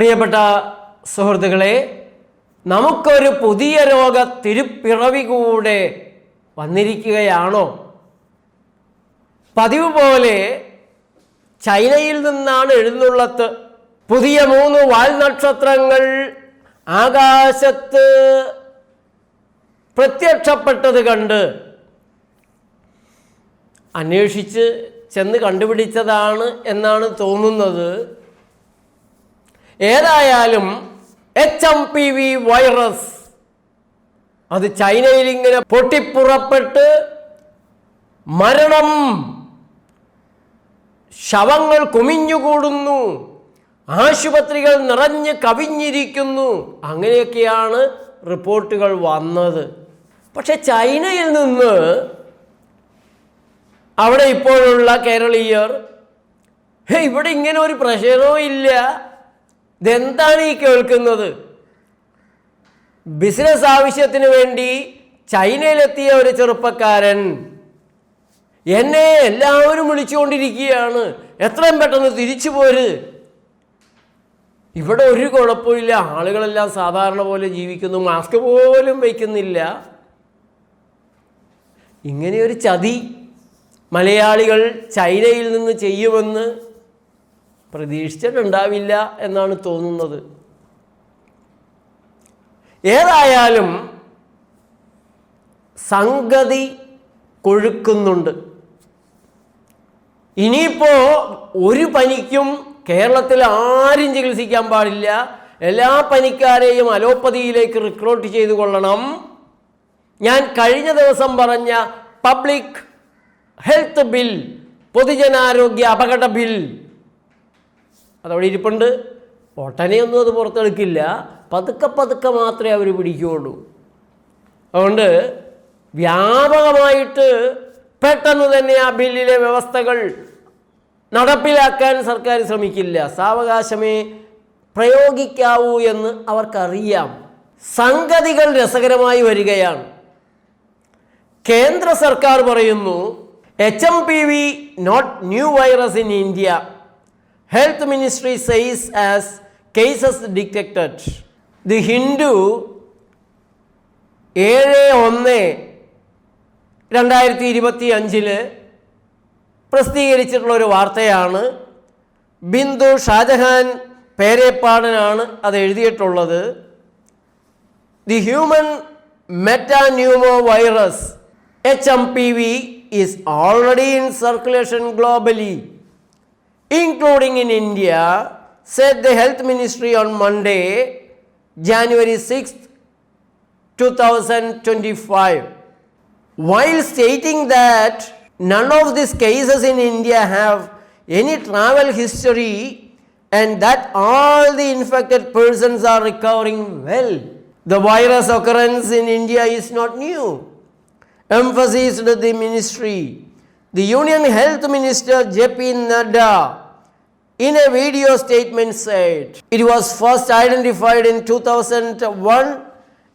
പ്രിയപ്പെട്ട സുഹൃത്തുക്കളെ നമുക്കൊരു പുതിയ രോഗ തിരുപ്പിറവി കൂടെ വന്നിരിക്കുകയാണോ? പതിവ് പോലെ ചൈനയിൽ നിന്നാണ് എഴുന്നള്ളത്ത്. പുതിയ മൂന്ന് വാൽ നക്ഷത്രങ്ങൾ ആകാശത്ത് പ്രത്യക്ഷപ്പെട്ടത് കണ്ട് അന്വേഷിച്ച് ചെന്ന് കണ്ടുപിടിച്ചതാണ് എന്നാണ് തോന്നുന്നത്. ഏതായാലും H M P V virus അത് ചൈനയിൽ ഇങ്ങനെ പൊട്ടിപ്പുറപ്പെട്ട് മരണം. ശവങ്ങൾ കുമിഞ്ഞുകൂടുന്നു. ആശുപത്രികൾ നിറഞ്ഞ് കവിഞ്ഞിരിക്കുന്നു. അങ്ങനെയൊക്കെയാണ് റിപ്പോർട്ടുകൾ വന്നത്. പക്ഷെ ചൈനയിൽ നിന്ന് അവിടെ ഇപ്പോഴുള്ള കേരളീയർ "ഹേ, ഇവിടെ ഇങ്ങനെ ഒരു പ്രശ്നവും ഇല്ല. ഇതെന്താണ് ഈ കേൾക്കുന്നത്? ബിസിനസ് ആവശ്യത്തിന് വേണ്ടി ചൈനയിലെത്തിയ ഒരു ചെറുപ്പക്കാരൻ എന്നെ എല്ലാവരും വിളിച്ചുകൊണ്ടിരിക്കുകയാണ്. എത്രയും പെട്ടെന്ന് തിരിച്ചു പോര്. ഇവിടെ ഒരു കുഴപ്പമില്ല. ആളുകളെല്ലാം സാധാരണ പോലെ ജീവിക്കുന്നു. മാസ്ക് പോലും വയ്ക്കുന്നില്ല. ഇങ്ങനെയൊരു ചതി മലയാളികൾ ചൈനയിൽ നിന്ന് ചെയ്യുമെന്ന് പ്രതീക്ഷിച്ചിട്ടുണ്ടാവില്ല എന്നാണ് തോന്നുന്നത്. ഏതായാലും സംഗതി കൊഴുക്കുന്നുണ്ട്. ഇനിയിപ്പോ ഒരു പനിക്കും കേരളത്തിൽ ആരും ചികിത്സിക്കാൻ പാടില്ല. എല്ലാ പനിക്കാരെയും അലോപ്പതിയിലേക്ക് റിക്രൂട്ട് ചെയ്തു കൊള്ളണം. ഞാൻ കഴിഞ്ഞ ദിവസം പറഞ്ഞ പബ്ലിക് ഹെൽത്ത് ബിൽ പൊതുജനാരോഗ്യ അപകട ബിൽ അതവിടെ ഇരിപ്പുണ്ട്. ഒട്ടനെയൊന്നും അത് പുറത്തെടുക്കില്ല. പതുക്കെ പതുക്കെ മാത്രമേ അവർ പിടിക്കുകയുള്ളൂ അതുകൊണ്ട് വ്യാപകമായിട്ട് പെട്ടെന്ന് തന്നെ ആ ബില്ലിലെ വ്യവസ്ഥകൾ നടപ്പിലാക്കാൻ സർക്കാർ ശ്രമിക്കില്ല. സാവകാശമേ പ്രയോഗിക്കാവൂ എന്ന് അവർക്കറിയാം. സംഗതികൾ രസകരമായി വരികയാണ്. കേന്ദ്ര സർക്കാർ പറയുന്നു H M P V not new virus in India. Health ministry says as cases detected the Hindu ഏഴ് ഒന്ന് രണ്ടായിരത്തി ഇരുപത്തി അഞ്ചിൽ പ്രസിദ്ധീകരിച്ചിട്ടുള്ള ഒരു വാർത്തയാണ്. ബിന്ദു ഷാജഹാൻ പേരേപ്പാടനാണ് അത് എഴുതിയിട്ടുള്ളത്. The human metapneumo virus H M P V is already in circulation globally including in India, said the health ministry on Monday, January 6th, 2025. While stating that none of these cases in India have any travel history and that all the infected persons are recovering well, the virus occurrence in India is not new emphasized the ministry. The Union Health Minister JP Nadda in a video statement said it was first identified in 2001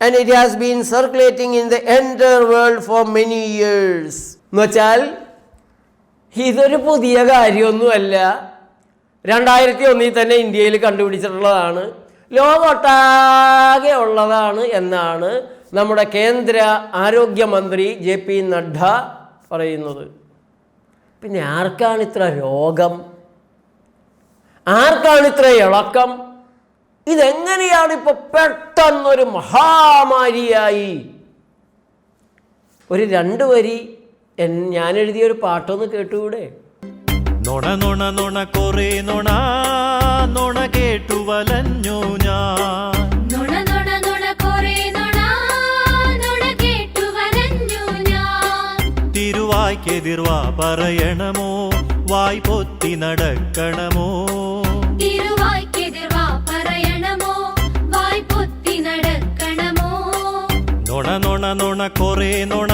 and it has been circulating in the entire world for many years. എന്നുവെച്ചാൽ ഇതൊരു പുതിയ കാര്യമൊന്നുമല്ല. രണ്ടായിരത്തി ഒന്നിൽ തന്നെ ഇന്ത്യയിൽ കണ്ടുപിടിച്ചിട്ടുള്ളതാണ്. ലോകമൊട്ടാകെ ഉള്ളതാണ് എന്നാണ് നമ്മുടെ കേന്ദ്ര ആരോഗ്യമന്ത്രി ജെ പി നഡ്ഡ പറയുന്നത്. പിന്നെ ആർക്കാണ് ഇത്ര രോഗം? ആർക്കാണ് ഇത്ര ഇളക്കം? ഇതെങ്ങനെയാണ് ഇപ്പൊ പെട്ടെന്നൊരു മഹാമാരിയായി? ഒരു രണ്ട് വരി ഞാൻ എഴുതിയ ഒരു പാട്ടൊന്ന് കേട്ടുകൂടെ നൊണ നൊണ നൊണ കൊറേ നൊണ നൊണ കേട്ടു വലഞ്ഞു ഞാൻ. തിരുവായ്ക്കെതിർവാ പറയണമോ? വായ് പൊത്തി നടക്കണമോ? നൊണ നൊണ കൊറേ നൊണ.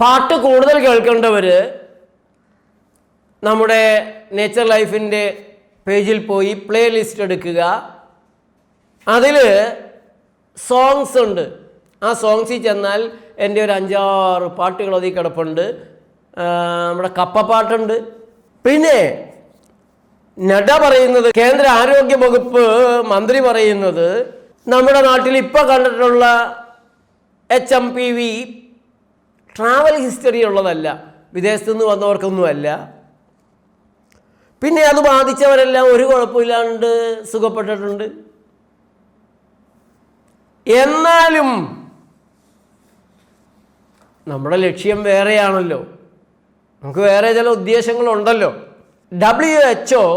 പാട്ട് കൂടുതൽ കേൾക്കേണ്ടവര് നമ്മുടെ നേച്ചർ ലൈഫിന്റെ പേജിൽ പോയി പ്ലേ ലിസ്റ്റ് എടുക്കുക. അതിൽ സോങ്സ് ഉണ്ട്. ആ സോങ്സിൽ ചെന്നാൽ എന്റെ ഒരു അഞ്ചാറ് പാട്ടുകൾ അതിൽ കിടപ്പുണ്ട്. നമ്മുടെ നമ്മുടെ കപ്പപ്പാട്ടുണ്ട് പിന്നെ നഡ പറയുന്നത് കേന്ദ്ര ആരോഗ്യ വകുപ്പ് മന്ത്രി പറയുന്നത് നമ്മുടെ നാട്ടിൽ ഇപ്പോൾ കണ്ടിട്ടുള്ള H M P V travel history ഉള്ളതല്ല. വിദേശത്തു നിന്ന് വന്നവർക്കൊന്നുമല്ല. പിന്നെ അത് ബാധിച്ചവരെല്ലാം ഒരു കുഴപ്പമില്ലാണ്ട് സുഖപ്പെട്ടിട്ടുണ്ട്. എന്നാലും നമ്മുടെ ലക്ഷ്യം വേറെയാണല്ലോ. നമുക്ക് വേറെ ചില ഉദ്ദേശങ്ങളുണ്ടല്ലോ. W H O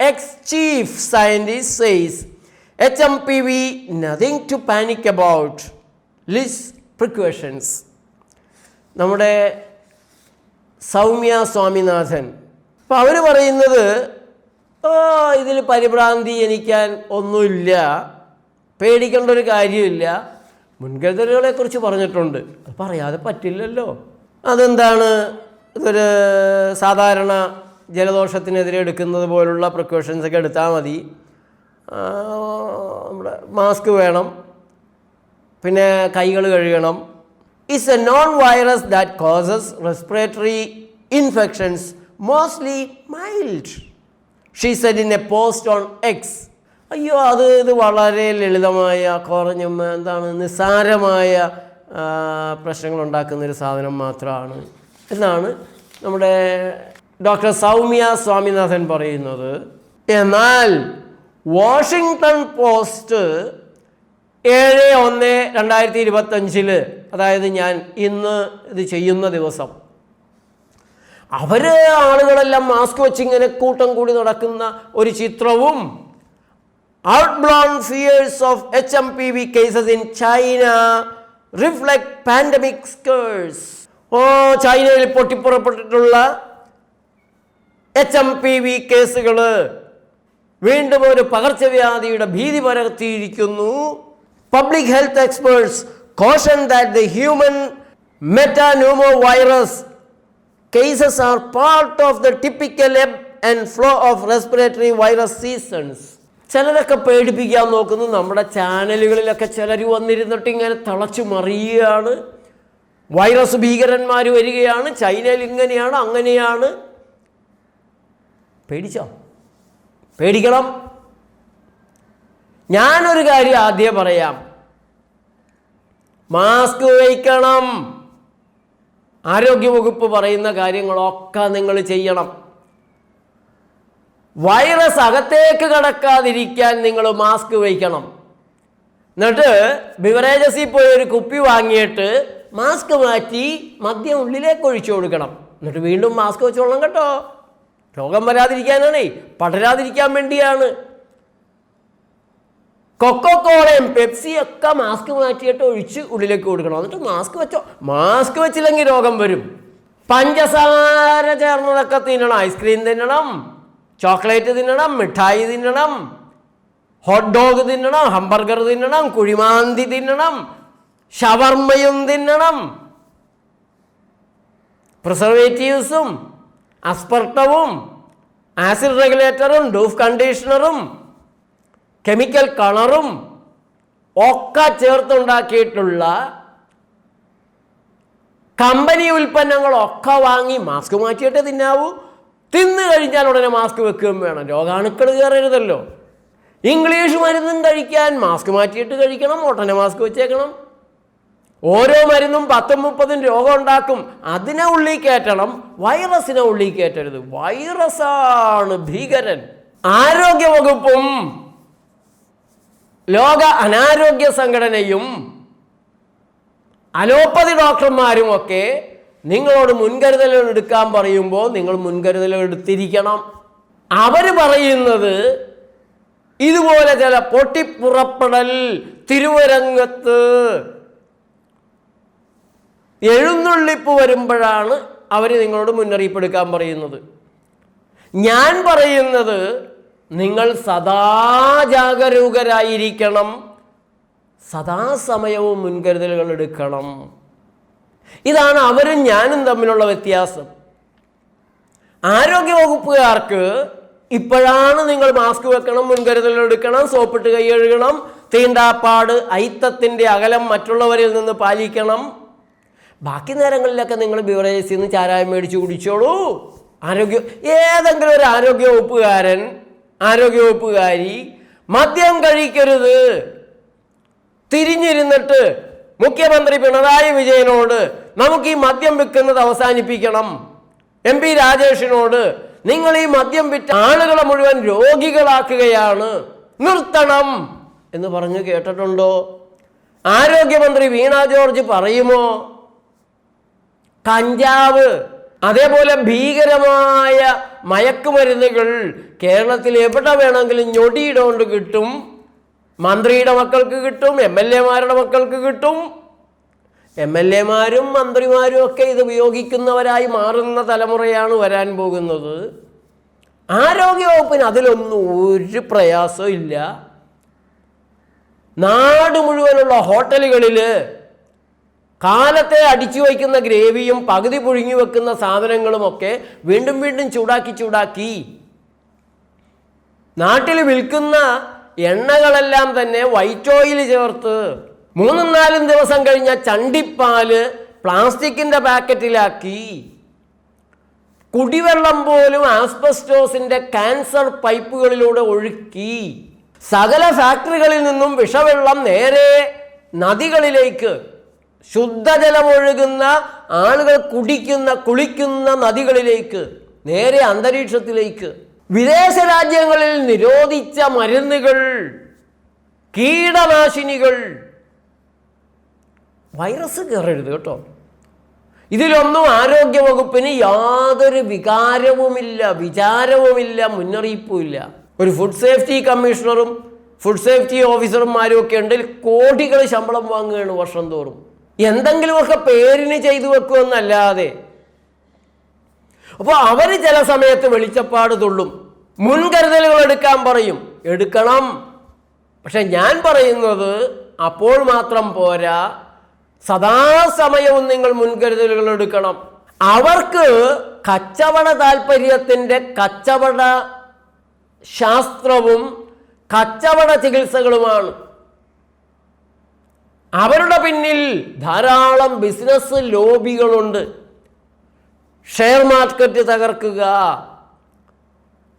ex chief scientist says H M P V nothing to panic about lists precautions നമ്മുടെ സൗമ്യ സ്വാമിനാഥൻ. അപ്പം അവർ പറയുന്നത് ഇതിൽ പരിഭ്രാന്തി ജനിക്കാൻ ഒന്നുമില്ല. പേടിക്കേണ്ട ഒരു കാര്യമില്ല മുൻകരുതലുകളെക്കുറിച്ച് പറഞ്ഞിട്ടുണ്ട്. അത് പറയാതെ പറ്റില്ലല്ലോ. അതെന്താണ്? ഇതൊരു സാധാരണ ജലദോഷത്തിനെതിരെ എടുക്കുന്നത് പോലുള്ള പ്രിക്കോഷൻസൊക്കെ എടുത്താൽ മതി. നമ്മുടെ മാസ്ക് വേണം. പിന്നെ കൈകൾ കഴുകണം. It's a known virus that causes respiratory infections mostly mild she said in a post on X അയ്യോ അത് ഇത് വളരെ ലളിതമായ കുറഞ്ഞ എന്താണ് നിസ്സാരമായ പ്രശ്നങ്ങൾ ഉണ്ടാക്കുന്ന ഒരു സാധനം മാത്രമാണ്. എന്നാണ് നമ്മുടെ ഡോക്ടർ സൗമ്യ സ്വാമിനാഥൻ പറയുന്നത്. എന്നാൽ വാഷിങ്ടൺ പോസ്റ്റ് ഏഴ് ഒന്ന് രണ്ടായിരത്തി ഇരുപത്തഞ്ചിൽ അതായത് ഞാൻ ഇന്ന് ഇത് ചെയ്യുന്ന ദിവസം. അവർ ആളുകളെല്ലാം മാസ്ക് വെച്ച് ഇങ്ങനെ കൂട്ടം കൂടി നടക്കുന്ന ഒരു ചിത്രവും out blown fears of H M P V cases in China reflect pandemic scares oh ചൈനയിൽ പൊട്ടിപ്പുറപ്പെട്ടിട്ടുള്ള എച്ച് എം പി വി കേസുകൾ വീണ്ടും ഒരു പകർച്ചവ്യാധിയുടെ ഭീതി പരത്തിയിരിക്കുന്നു public health experts caution that the human metapneumo virus cases are part of the typical ebb and flow of respiratory virus seasons ചിലരൊക്കെ പേടിപ്പിക്കാൻ നോക്കുന്നു. നമ്മുടെ ചാനലുകളിലൊക്കെ ചിലർ വന്നിരുന്നിട്ട് ഇങ്ങനെ തിളച്ചു മറിയുകയാണ്. വൈറസ് ഭീകരന്മാർ വരികയാണ്. ചൈനയിൽ ഇങ്ങനെയാണ് അങ്ങനെയാണ്. പേടിച്ചോ? പേടിക്കണം. ഞാനൊരു കാര്യം ആദ്യം പറയാം. മാസ്ക് വയ്ക്കണം ആരോഗ്യവകുപ്പ് പറയുന്ന കാര്യങ്ങളൊക്കെ നിങ്ങൾ ചെയ്യണം. വൈറസ് അകത്തേക്ക് കടക്കാതിരിക്കാൻ നിങ്ങൾ മാസ്ക് വയ്ക്കണം എന്നിട്ട് ബിവറേജസിൽ പോയി ഒരു കുപ്പി വാങ്ങിയിട്ട് മാസ്ക് മാറ്റി മദ്യം ഉള്ളിലേക്ക് ഒഴിച്ചു കൊടുക്കണം. എന്നിട്ട് വീണ്ടും മാസ്ക് വെച്ചോളണം കേട്ടോ. രോഗം വരാതിരിക്കാനാണേ പടരാതിരിക്കാൻ വേണ്ടിയാണ്. കൊക്കോ കോളയും പെപ്സിയും ഒക്കെ മാസ്ക് മാറ്റിയിട്ട് ഒഴിച്ച് ഉള്ളിലേക്ക് കൊടുക്കണം. എന്നിട്ട് മാസ്ക് വെച്ചോ മാസ്ക് വെച്ചില്ലെങ്കിൽ രോഗം വരും. പഞ്ചസാര ചേർന്നതൊക്കെ തിന്നണം ഐസ്ക്രീം തിന്നണം ചോക്ലേറ്റ് തിന്നണം മിഠായി തിന്നണം ഹോട്ട് ഡോഗ് തിന്നണം ഹംബർഗർ തിന്നണം കുഴിമാന്തി തിന്നണം ഷവർമ്മയും തിന്നണം. പ്രിസർവേറ്റീവ്സും അസ്പർട്ടവും ആസിഡ് റെഗുലേറ്ററും ഡൂഫ് കണ്ടീഷണറും കെമിക്കൽ കളറും ഒക്കെ ചേർത്തുണ്ടാക്കിയിട്ടുള്ള കമ്പനി ഉൽപ്പന്നങ്ങളൊക്കെ വാങ്ങി മാസ്ക് മാറ്റിയിട്ട് തിന്നാവൂ. തിന്നു കഴിഞ്ഞാൽ ഉടനെ മാസ്ക് വെക്കുകയും വേണം. രോഗാണുക്കൾ കയറരുതല്ലോ. ഇംഗ്ലീഷ് മരുന്നും കഴിക്കാൻ മാസ്ക് മാറ്റിയിട്ട് കഴിക്കണം ഉടനെ മാസ്ക് വെച്ചേക്കണം. ഓരോ മരുന്നും പത്തും മുപ്പതും രോഗം ഉണ്ടാക്കും. അതിനെ ഉള്ളിൽ കയറ്റണം. വൈറസിനെ ഉള്ളിൽ കയറ്റരുത്. വൈറസാണ് ഭീകരൻ. ആരോഗ്യ വകുപ്പും ലോക അനാരോഗ്യ സംഘടനയും അലോപ്പതി ഡോക്ടർമാരും ഒക്കെ നിങ്ങളോട് മുൻകരുതലുകൾ എടുക്കാൻ പറയുമ്പോൾ നിങ്ങൾ മുൻകരുതലുകൾ എടുത്തിരിക്കണം. അവർ പറയുന്നത് ഇതുപോലെ ചില പൊട്ടിപ്പുറപ്പെടൽ തിരുവരങ്ങത്ത് എഴുന്നള്ളിപ്പ് വരുമ്പോഴാണ് അവർ നിങ്ങളോട് മുന്നറിയിപ്പ് എടുക്കാൻ പറയുന്നത്. ഞാൻ പറയുന്നത് നിങ്ങൾ സദാ ജാഗരൂകരായിരിക്കണം സദാസമയവും മുൻകരുതലുകൾ എടുക്കണം. ഇതാണ് അവരും ഞാനും തമ്മിലുള്ള വ്യത്യാസം. ആരോഗ്യവകുപ്പുകാർക്ക് ഇപ്പോഴാണ് നിങ്ങൾ മാസ്ക് വെക്കണം മുൻകരുതലുകൾ എടുക്കണം സോപ്പിട്ട് കൈ കഴുകണം തീണ്ടാപ്പാട് ഐത്തത്തിന്റെ അകലം മറ്റുള്ളവരിൽ നിന്ന് പാലിക്കണം. ബാക്കി നേരങ്ങളിലൊക്കെ നിങ്ങൾ ബിവറേജസിൽ നിന്ന് ചാരായം മേടിച്ച് കുടിച്ചോളൂ. ആരോഗ്യ ഏതെങ്കിലും ഒരു ആരോഗ്യ വകുപ്പുകാരൻ ആരോഗ്യവകുപ്പുകാരി മദ്യം കഴിക്കരുത്. തിരിഞ്ഞിരുന്നിട്ട് മുഖ്യമന്ത്രി പിണറായി വിജയനോട് നമുക്ക് ഈ മദ്യം വിൽക്കുന്നത് അവസാനിപ്പിക്കണം. എം പി രാജേഷിനോട് നിങ്ങൾ ഈ മദ്യം വിറ്റ് ആളുകളെ മുഴുവൻ രോഗികളാക്കുകയാണ്. നിർത്തണം എന്ന് പറഞ്ഞു കേട്ടിട്ടുണ്ടോ? ആരോഗ്യമന്ത്രി വീണ ജോർജ് പറയുമോ? കഞ്ചാവ്. അതേപോലെ ഭീകരമായ മയക്കുമരുന്നുകൾ കേരളത്തിൽ എവിടെ വേണമെങ്കിലും ഞൊടിയുടെ കിട്ടും. മന്ത്രിയുടെ മക്കൾക്ക് കിട്ടും എം എൽ എമാരുടെ മക്കൾക്ക് കിട്ടും. എം എൽ എമാരും മന്ത്രിമാരും ഒക്കെ ഇത് ഉപയോഗിക്കുന്നവരായി മാറുന്ന തലമുറയാണ് വരാൻ പോകുന്നത്. ആരോഗ്യവകുപ്പിന് അതിലൊന്നും ഒരു പ്രയാസവും ഇല്ല. നാട് മുഴുവനുള്ള ഹോട്ടലുകളിൽ കാലത്തെ അടിച്ചു വയ്ക്കുന്ന ഗ്രേവിയും പകുതി പുഴുങ്ങി വെക്കുന്ന സാധനങ്ങളുമൊക്കെ വീണ്ടും വീണ്ടും ചൂടാക്കി ചൂടാക്കി. നാട്ടിൽ വിൽക്കുന്ന എണ്ണകളെല്ലാം തന്നെ വൈറ്റ് ഓയിൽ ചേർത്ത് മൂന്നും നാലും ദിവസം കഴിഞ്ഞ ചണ്ടിപ്പാൽ പ്ലാസ്റ്റിക്കിന്റെ പാക്കറ്റിലാക്കി. കുടിവെള്ളം പോലും ആസ്ബസ്റ്റോസിന്റെ ക്യാൻസർ പൈപ്പുകളിലൂടെ ഒഴുക്കി. സകല ഫാക്ടറികളിൽ നിന്നും വിഷവെള്ളം നേരെ നദികളിലേക്ക് ശുദ്ധജലം ഒഴുകുന്ന ആളുകൾ കുടിക്കുന്ന കുളിക്കുന്ന നദികളിലേക്ക് നേരെ അന്തരീക്ഷത്തിലേക്ക് വിദേശ രാജ്യങ്ങളിൽ നിരോധിച്ച മരുന്നുകൾ കീടനാശിനികൾ. വൈറസ് കയറരുത് കേട്ടോ. ഇതിലൊന്നും ആരോഗ്യവകുപ്പിന് യാതൊരു വികാരവുമില്ല വിചാരവുമില്ല മുന്നറിയിപ്പുമില്ല. ഒരു ഫുഡ് സേഫ്റ്റി കമ്മീഷണറും ഫുഡ് സേഫ്റ്റി ഓഫീസർമാരും ഒക്കെ ഉണ്ട് കോടികൾ ശമ്പളം വാങ്ങുകയാണ് വർഷം തോറും. എന്തെങ്കിലുമൊക്കെ പേരിന് ചെയ്തു വെക്കുമെന്നല്ലാതെ. അപ്പോൾ അവർ ചില സമയത്ത് വെളിച്ചപ്പാട് തുള്ളും. മുൻകരുതലുകൾ എടുക്കാൻ പറയും. എടുക്കണം. പക്ഷെ ഞാൻ പറയുന്നത് അപ്പോൾ മാത്രം പോരാ. സദാസമയവും നിങ്ങൾ മുൻകരുതലുകൾ എടുക്കണം. അവർക്ക് കച്ചവട താല്പര്യത്തിന്റെ കച്ചവട ശാസ്ത്രവും കച്ചവട ചികിത്സകളുമാണ്. അവരുടെ പിന്നിൽ ധാരാളം ബിസിനസ് ലോബികളുണ്ട് ഷെയർ മാർക്കറ്റ് തകർക്കുക.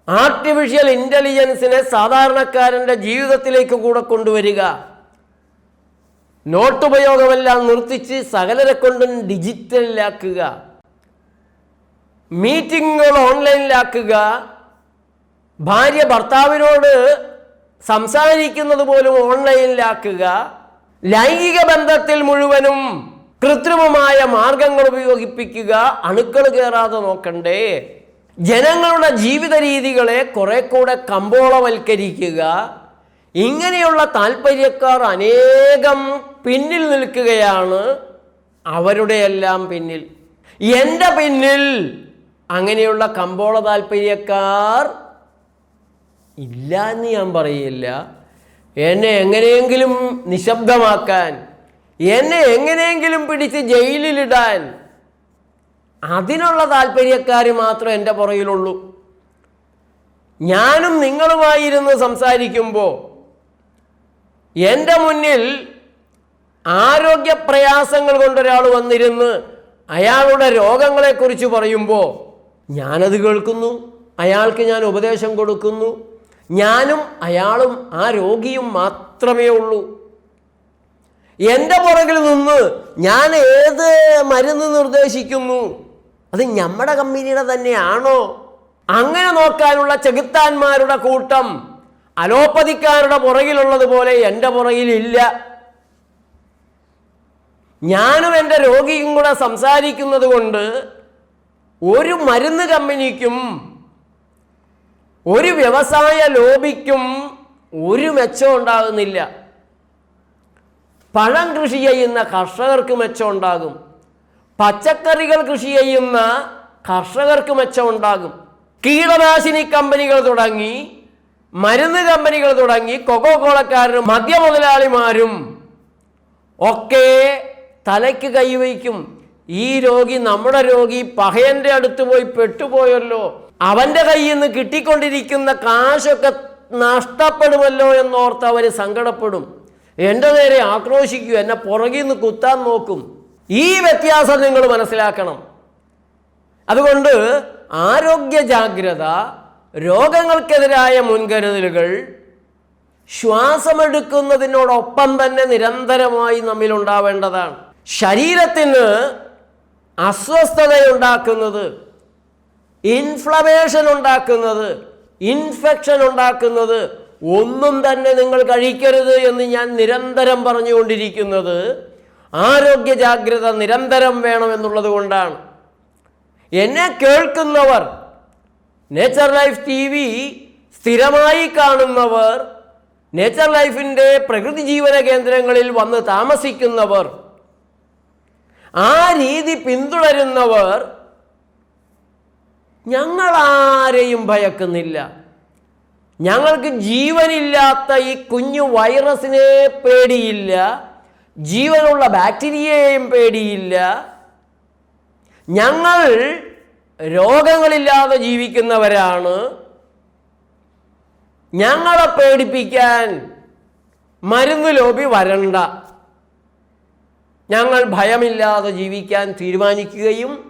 ആർട്ടിഫിഷ്യൽ ഇന്റലിജൻസിനെ സാധാരണക്കാരന്റെ ജീവിതത്തിലേക്ക് കൂടെ കൊണ്ടുവരിക. നോട്ട് ഉപയോഗമെല്ലാം നിർത്തിച്ച് സകലരെ കൊണ്ടും ഡിജിറ്റലിലാക്കുക മീറ്റിങ്ങുകൾ ഓൺലൈനിലാക്കുക ഭാര്യ ഭർത്താവിനോട് സംസാരിക്കുന്നത് പോലും ഓൺലൈനിലാക്കുക ലൈംഗിക ബന്ധത്തിൽ മുഴുവനും കൃത്രിമമായ മാർഗങ്ങൾ ഉപയോഗിപ്പിക്കുക അണുക്കൾ കയറാതെ നോക്കണ്ടേ. ജനങ്ങളുടെ ജീവിത രീതികളെ കുറെ കൂടെ കമ്പോളവൽക്കരിക്കുക. ഇങ്ങനെയുള്ള താല്പര്യക്കാർ അനേകം പിന്നിൽ നിൽക്കുകയാണ് അവരുടെ എല്ലാം പിന്നിൽ. എന്റെ പിന്നിൽ അങ്ങനെയുള്ള കമ്പോള താല്പര്യക്കാർ ഇല്ല എന്ന് ഞാൻ പറയില്ല. എന്നെ എങ്ങനെയെങ്കിലും നിശബ്ദമാക്കാൻ എന്നെ എങ്ങനെയെങ്കിലും പിടിച്ച് ജയിലിലിടാൻ. അതിനുള്ള താല്പര്യക്കാർ മാത്രം എന്റെ പുറകിലുള്ളൂ. ഞാനും നിങ്ങളുമായിരുന്ന് സംസാരിക്കുമ്പോൾ എന്റെ മുന്നിൽ ആരോഗ്യ പ്രയാസങ്ങൾ കൊണ്ടൊരാൾ വന്നിരുന്ന് അയാളുടെ രോഗങ്ങളെക്കുറിച്ച് പറയുമ്പോൾ ഞാനത് കേൾക്കുന്നു അയാൾക്ക് ഞാൻ ഉപദേശം കൊടുക്കുന്നു ഞാനും അയാളും ആ രോഗിയും മാത്രമേ ഉള്ളൂ. എന്റെ പുറകിൽ നിന്ന് ഞാൻ ഏത് മരുന്ന് നിർദ്ദേശിക്കുന്നു? അത് നമ്മുടെ കമ്പനിയുടെ തന്നെയാണോ? അങ്ങനെ നോക്കാനുള്ള ചെകുത്താന്മാരുടെ കൂട്ടം അലോപ്പതിക്കാരുടെ പുറകിലുള്ളത് പോലെ എന്റെ പുറകിലില്ല. ഞാനും എന്റെ രോഗിയും കൂടെ സംസാരിക്കുന്നത് കൊണ്ട് ഒരു മരുന്ന് കമ്പനിക്കും ഒരു വ്യവസായ ലോബിക്കും ഒരു മെച്ചം ഉണ്ടാകുന്നില്ല. പഴം കൃഷി ചെയ്യുന്ന കർഷകർക്ക് മെച്ചം ഉണ്ടാകും. പച്ചക്കറികൾ കൃഷി ചെയ്യുന്ന കർഷകർക്ക് മെച്ചം ഉണ്ടാകും. കീടനാശിനി കമ്പനികൾ തുടങ്ങി മരുന്ന് കമ്പനികൾ തുടങ്ങി കൊക്കോ കോളക്കാരും മദ്യ മുതലാളിമാരും ഒക്കെ തലയ്ക്ക് കൈവയ്ക്കും. ഈ രോഗി നമ്മുടെ രോഗി പഹയന്റെ അടുത്ത് പോയി പെട്ടുപോയല്ലോ. അവന്റെ കയ്യിൽ നിന്ന് കിട്ടിക്കൊണ്ടിരിക്കുന്ന കാശൊക്കെ നഷ്ടപ്പെടുമല്ലോ എന്നോർത്ത് അവർ സങ്കടപ്പെടും. എന്റെ നേരെ ആക്രോശിക്കൂ എന്നെ പുറകിൽ നിന്ന് കുത്താൻ നോക്കും. ഈ വ്യത്യാസം നിങ്ങൾ മനസ്സിലാക്കണം. അതുകൊണ്ട് ആരോഗ്യ ജാഗ്രത രോഗങ്ങൾക്കെതിരായ മുൻകരുതലുകൾ ശ്വാസമെടുക്കുന്നതിനോടൊപ്പം തന്നെ നിരന്തരമായി നമ്മിൽ ഉണ്ടാവേണ്ടതാണ്. ശരീരത്തിന് അസ്വസ്ഥതയുണ്ടാക്കുന്നത് ഇൻഫ്ലമേഷൻ ഉണ്ടാക്കുന്നത് ഇൻഫെക്ഷൻ ഉണ്ടാക്കുന്നത് ഒന്നും തന്നെ നിങ്ങൾ കഴിക്കരുത് എന്ന് ഞാൻ നിരന്തരം പറഞ്ഞുകൊണ്ടിരിക്കുന്നത്. ആരോഗ്യ ജാഗ്രത നിരന്തരം വേണമെന്നുള്ളത് കൊണ്ടാണ്. എന്നെ കേൾക്കുന്നവർ നേച്ചർ ലൈഫ് ടി വി സ്ഥിരമായി കാണുന്നവർ നേച്ചർ ലൈഫിന്റെ പ്രകൃതി ജീവന കേന്ദ്രങ്ങളിൽ വന്ന് താമസിക്കുന്നവർ ആ രീതി പിന്തുടരുന്നവർ ഞങ്ങളാരെയും ഭയക്കുന്നില്ല. ഞങ്ങൾക്ക് ജീവനില്ലാത്ത ഈ കുഞ്ഞു വൈറസിനെ പേടിയില്ല. ജീവനുള്ള ബാക്ടീരിയയെയും പേടിയില്ല. ഞങ്ങൾ രോഗങ്ങളില്ലാതെ ജീവിക്കുന്നവരാണ്. ഞങ്ങളെ പേടിപ്പിക്കാൻ മരുന്ന് ലോബി വരണ്ട. ഞങ്ങൾ ഭയമില്ലാതെ ജീവിക്കാൻ തീരുമാനിക്കുകയും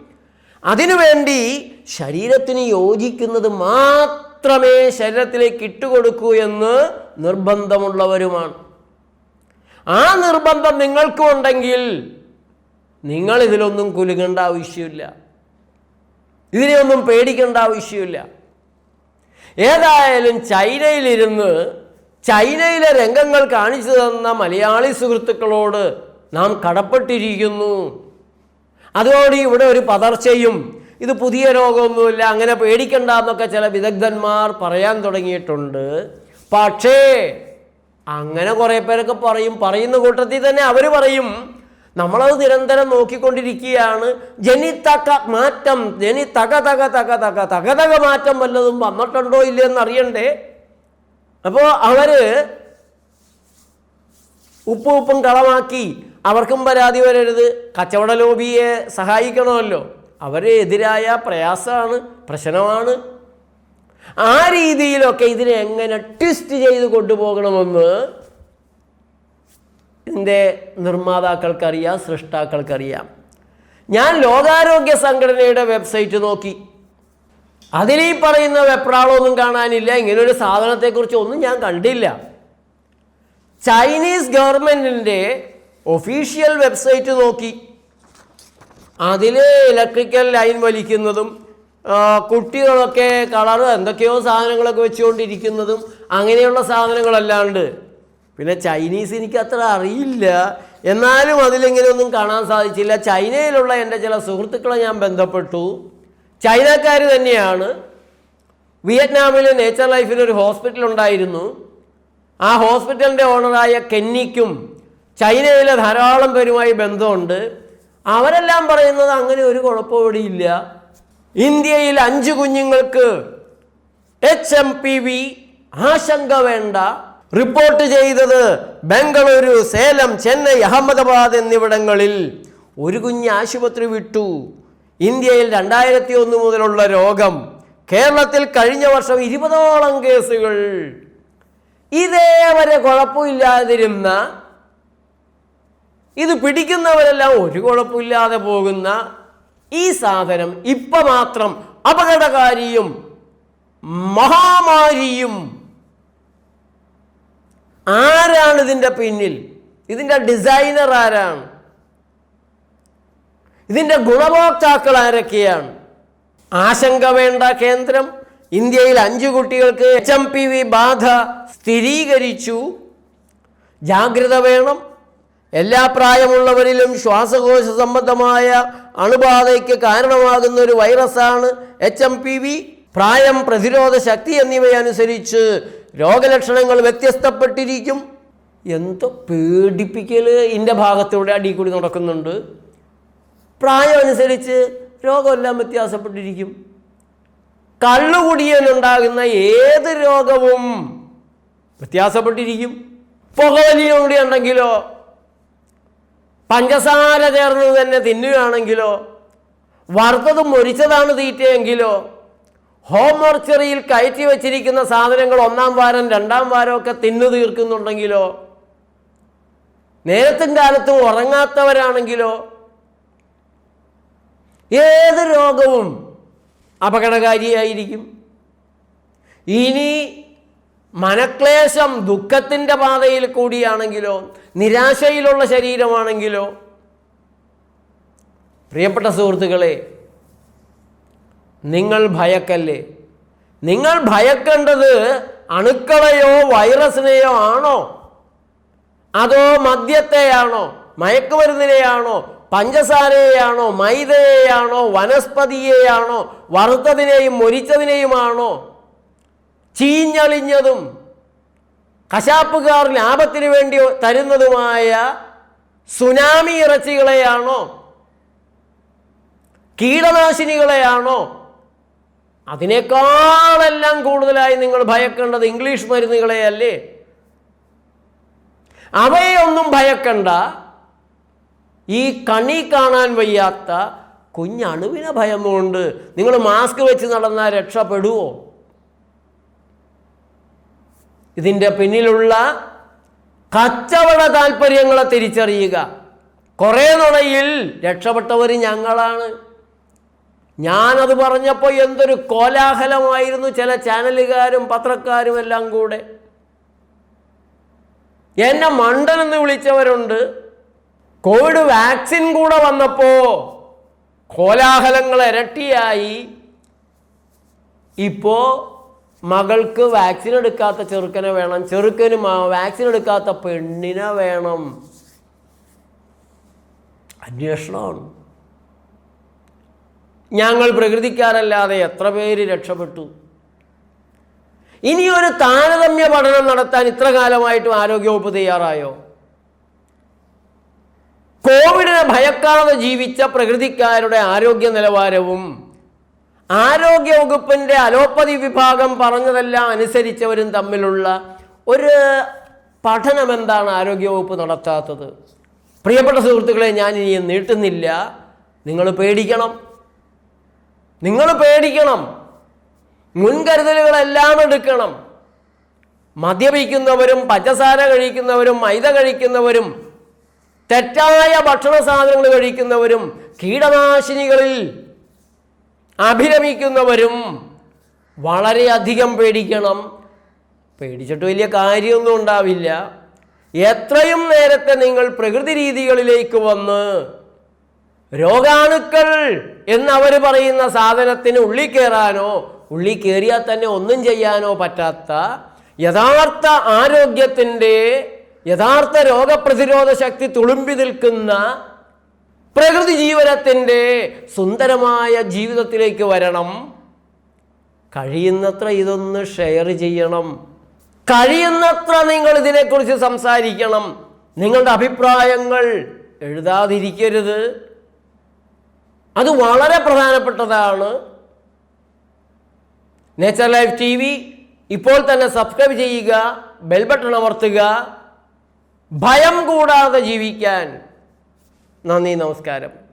അതിനുവേണ്ടി ശരീരത്തിന് യോജിക്കുന്നത് മാത്രമേ ശരീരത്തിലേക്ക് ഇട്ടുകൊടുക്കൂ എന്ന് നിർബന്ധമുള്ളവരുമാണ്. ആ നിർബന്ധം നിങ്ങൾക്കും ഉണ്ടെങ്കിൽ നിങ്ങൾ ഇതിലൊന്നും കുലുങ്ങേണ്ട ആവശ്യമില്ല. ഇതിനെയൊന്നും പേടിക്കേണ്ട ആവശ്യമില്ല. ഏതായാലും ചൈനയിലിരുന്ന് ചൈനയിലെ രംഗങ്ങൾ കാണിച്ചു തന്ന മലയാളി സുഹൃത്തുക്കളോട് നാം കടപ്പെട്ടിരിക്കുന്നു. അതോടെ ഇവിടെ ഒരു പതർച്ചയും ഇത് പുതിയ രോഗമൊന്നുമില്ല അങ്ങനെ പേടിക്കണ്ട എന്നൊക്കെ ചില വിദഗ്ധന്മാർ പറയാൻ തുടങ്ങിയിട്ടുണ്ട്. പക്ഷേ അങ്ങനെ കുറേ പേരൊക്കെ പറയും പറയുന്ന കൂട്ടത്തിൽ തന്നെ അവർ പറയും നമ്മളത് നിരന്തരം നോക്കിക്കൊണ്ടിരിക്കുകയാണ്. ജനിത്തക മാറ്റം ജനി തക തക തക തക തക തക മാറ്റം വല്ലതും വന്നിട്ടുണ്ടോ ഇല്ലയെന്ന് അറിയണ്ടേ അപ്പോൾ അവർ ഉപ്പ് ഉപ്പും കളമാക്കി അവർക്കും പരാതി വരരുത്. കച്ചവട ലോബിയെ സഹായിക്കണമല്ലോ. അവരെ എതിരായ പ്രയാസമാണ് പ്രശ്നമാണ്. ആ രീതിയിലൊക്കെ ഇതിനെ എങ്ങനെ ട്വിസ്റ്റ് ചെയ്ത് കൊണ്ടുപോകണമെന്ന് ഇതിന്റെ നിർമ്മാതാക്കൾക്കറിയാം സൃഷ്ടാക്കൾക്കറിയാം. ഞാൻ ലോകാരോഗ്യ സംഘടനയുടെ വെബ്സൈറ്റ് നോക്കി. അതിൽ ഈ പറയുന്ന വെപ്രാളമൊന്നും കാണാനില്ല. ഇങ്ങനൊരു സാധനത്തെക്കുറിച്ച് ഒന്നും ഞാൻ കണ്ടില്ല. ചൈനീസ് ഗവൺമെന്റിന്റെ ഒഫീഷ്യൽ വെബ്സൈറ്റ് നോക്കി. അതിൽ ഇലക്ട്രിക്കൽ ലൈൻ വലിക്കുന്നതും കുട്ടികളൊക്കെ കളർ എന്തൊക്കെയോ സാധനങ്ങളൊക്കെ വെച്ചുകൊണ്ടിരിക്കുന്നതും അങ്ങനെയുള്ള സാധനങ്ങളല്ലാണ്ട്. പിന്നെ ചൈനീസ് എനിക്ക് അത്ര അറിയില്ല. എന്നാലും അതിലിങ്ങനെ ഒന്നും കാണാൻ സാധിച്ചില്ല. ചൈനയിലുള്ള എന്റെ ചില സുഹൃത്തുക്കളെ ഞാൻ ബന്ധപ്പെട്ടു. ചൈനക്കാർ തന്നെയാണ്. വിയറ്റ്നാമിൽ നേച്ചർ ലൈഫിൽ ഒരു ഹോസ്പിറ്റൽ ഉണ്ടായിരുന്നു. ആ ഹോസ്പിറ്റലിന്റെ ഓണറായ കെന്നിക്കും ചൈനയിലെ ധാരാളം പേരുമായി ബന്ധമുണ്ട്. അവരെല്ലാം പറയുന്നത് അങ്ങനെ ഒരു കുഴപ്പവും ഇന്ത്യയിൽ അഞ്ച് കുഞ്ഞുങ്ങൾക്ക് എച്ച് എം പി വി ആശങ്ക വേണ്ട. റിപ്പോർട്ട് ചെയ്തത് ബംഗളൂരു സേലം ചെന്നൈ അഹമ്മദാബാദ് എന്നിവിടങ്ങളിൽ ഒരു കുഞ്ഞ് ആശുപത്രി വിട്ടു. ഇന്ത്യയിൽ രണ്ടായിരത്തി ഒന്ന് മുതലുള്ള രോഗം. കേരളത്തിൽ കഴിഞ്ഞ വർഷം ഇരുപതോളം കേസുകൾ. ഇതേവരെ കുഴപ്പമില്ലാതിരുന്ന ഇത് പിടിക്കുന്നവരെല്ലാം ഒരു കുഴപ്പമില്ലാതെ പോകുന്ന ഈ സാധനം ഇപ്പം മാത്രം അപകടകാരിയും മഹാമാരിയും. ആരാണ് ഇതിന്റെ പിന്നിൽ? ഇതിന്റെ ഡിസൈനർ ആരാണ്? ഇതിന്റെ ഗുണഭോക്താക്കൾ ആരൊക്കെയാണ്? ആശങ്ക വേണ്ട കേന്ദ്രം. ഇന്ത്യയിൽ അഞ്ചു കുട്ടികൾക്ക് എച്ച് എം പി വി ബാധ സ്ഥിരീകരിച്ചു. ജാഗ്രത വേണം. എല്ലാ പ്രായമുള്ളവരിലും ശ്വാസകോശ സംബന്ധമായ അണുബാധയ്ക്ക് കാരണമാകുന്ന ഒരു വൈറസാണ് എച്ച് എം പി വി. പ്രായം പ്രതിരോധ ശക്തി എന്നിവയനുസരിച്ച് രോഗലക്ഷണങ്ങൾ വ്യത്യസ്തപ്പെട്ടിരിക്കും. എന്തോ പേടിപ്പിക്കൽ ഇന്റെ ഭാഗത്തൂടെ അടി കൂടി നടക്കുന്നുണ്ട്. പ്രായമനുസരിച്ച് രോഗമെല്ലാം വ്യത്യാസപ്പെട്ടിരിക്കും. കള്ളുകുടിയനുണ്ടാകുന്ന ഏത് രോഗവും വ്യത്യാസപ്പെട്ടിരിക്കും. പുകവലിയോടെ ഉണ്ടെങ്കിലോ? പഞ്ചസാര ചേർന്ന് തന്നെ തിന്നുകയാണെങ്കിലോ വറുത്തതും മൊരിച്ചതാണ് തീറ്റയെങ്കിലോ ഹോം മോർച്ചറിയിൽ കയറ്റി വച്ചിരിക്കുന്ന സാധനങ്ങൾ ഒന്നാം വാരം രണ്ടാം വാരമൊക്കെ തിന്നു തീർക്കുന്നുണ്ടെങ്കിലോ നേരത്തും കാലത്തും ഉറങ്ങാത്തവരാണെങ്കിലോ ഏത് രോഗവും അപകടകാരിയായിരിക്കും. ഇനി മനക്ലേശം ദുഃഖത്തിന്റെ പാതയിൽ കൂടിയാണെങ്കിലോ നിരാശയിലുള്ള ശരീരമാണെങ്കിലോ? പ്രിയപ്പെട്ട സുഹൃത്തുക്കളെ നിങ്ങൾ ഭയക്കല്ലേ? നിങ്ങൾ ഭയക്കേണ്ടത് അണുക്കളെയോ വൈറസിനെയോ ആണോ? അതോ മദ്യത്തെയാണോ? മയക്കുമരുന്നിനെയാണോ? പഞ്ചസാരയെയാണോ? മൈദയെയാണോ? വനസ്പതിയെയാണോ? വറുത്തതിനെയും മൊരിച്ചതിനെയുമാണോ? ചീഞ്ഞളിഞ്ഞതും കശാപ്പുകാർ ലാഭത്തിന് വേണ്ടി തരുന്നതുമായ സുനാമി ഇറച്ചികളെയാണോ? കീടനാശിനികളെയാണോ? അതിനേക്കാളെല്ലാം കൂടുതലായി നിങ്ങൾ ഭയക്കേണ്ടത് ഇംഗ്ലീഷ് മരുന്നുകളെയല്ലേ? അവയൊന്നും ഭയക്കണ്ട. ഈ കണി കാണാൻ വയ്യാത്ത കുഞ്ഞണുവിനെ ഭയമുണ്ട്. നിങ്ങൾ മാസ്ക് വെച്ച് നടന്നാൽ രക്ഷപ്പെടുവോ? ഇതിന്റെ പിന്നിലുള്ള കച്ചവട താല്പര്യങ്ങളെ തിരിച്ചറിയുക. കുറേ നുണയിൽ രക്ഷപ്പെട്ടവർ ഞങ്ങളാണ്. ഞാനത് പറഞ്ഞപ്പോൾ എന്തൊരു കോലാഹലമായിരുന്നു ചില ചാനലുകാരും പത്രക്കാരും എല്ലാം കൂടെ. എന്നെ മണ്ടൻ എന്ന് വിളിച്ചവരുണ്ട്. കോവിഡ് വാക്സിൻ കൂടെ വന്നപ്പോൾ കോലാഹലങ്ങൾ ഇരട്ടിയായി. ഇപ്പോൾ മകൾക്ക് വാക്സിൻ എടുക്കാത്ത ചെറുക്കനെ വേണം. ചെറുക്കന് വാക്സിൻ എടുക്കാത്ത പെണ്ണിനെ വേണം. അന്വേഷണമാണ്. ഞങ്ങൾ പ്രകൃതിക്കാരല്ലാതെ എത്ര പേര് രക്ഷപ്പെട്ടു? ഇനി ഒരു താരതമ്യ പഠനം നടത്താൻ ഇത്ര കാലമായിട്ടും ആരോഗ്യവകുപ്പ് തയ്യാറായോ? കോവിഡിനെ ഭയക്കാതെ ജീവിച്ച പ്രകൃതിക്കാരുടെ ആരോഗ്യ നിലവാരവും ആരോഗ്യ വകുപ്പിന്റെ അലോപ്പതി വിഭാഗം പറഞ്ഞതെല്ലാം അനുസരിച്ചവരും തമ്മിലുള്ള ഒരു പഠനം എന്താണ് ആരോഗ്യ വകുപ്പ് നടത്താത്തത്? പ്രിയപ്പെട്ട സുഹൃത്തുക്കളെ ഞാൻ ഇനി നീട്ടുന്നില്ല. നിങ്ങൾ പേടിക്കണം. നിങ്ങൾ പേടിക്കണം. മുൻകരുതലുകളെല്ലാം എടുക്കണം. മദ്യപിക്കുന്നവരും പച്ചസാര കഴിക്കുന്നവരും മൈദ കഴിക്കുന്നവരും തെറ്റായ ഭക്ഷണ സാധനങ്ങൾ കഴിക്കുന്നവരും കീടനാശിനികളിൽ അഭിരമിക്കുന്നവരും വളരെയധികം പേടിക്കണം. പേടിച്ചിട്ട് വലിയ കാര്യമൊന്നും ഉണ്ടാവില്ല. എത്രയും നേരത്തെ നിങ്ങൾ പ്രകൃതി രീതികളിലേക്ക് വന്ന് രോഗാണുക്കൾ എന്നവർ പറയുന്ന സാധനത്തിന് ഉള്ളിൽ കയറാനോ ഉള്ളിൽ കയറിയാൽ തന്നെ ഒന്നും ചെയ്യാനോ പറ്റാത്ത യഥാർത്ഥ ആരോഗ്യത്തിന്റെ യഥാർത്ഥ രോഗപ്രതിരോധ ശക്തി തുളുമ്പി നിൽക്കുന്ന പ്രകൃതി ജീവനത്തിന്റെ സുന്ദരമായ ജീവിതത്തിലേക്ക് വരണം. കഴിയുന്നത്ര ഇതൊന്ന് ഷെയർ ചെയ്യണം. കഴിയുന്നത്ര നിങ്ങൾ ഇതിനെക്കുറിച്ച് സംസാരിക്കണം. നിങ്ങളുടെ അഭിപ്രായങ്ങൾ എഴുതാതിരിക്കരുത്. അത് വളരെ പ്രധാനപ്പെട്ടതാണ്. നേച്ചർ ലൈഫ് ടി വി ഇപ്പോൾ തന്നെ സബ്സ്ക്രൈബ് ചെയ്യുക ബെൽബട്ടൺ അമർത്തുക. ഭയം കൂടാതെ ജീവിക്കാൻ. നന്ദി നമസ്കാരം.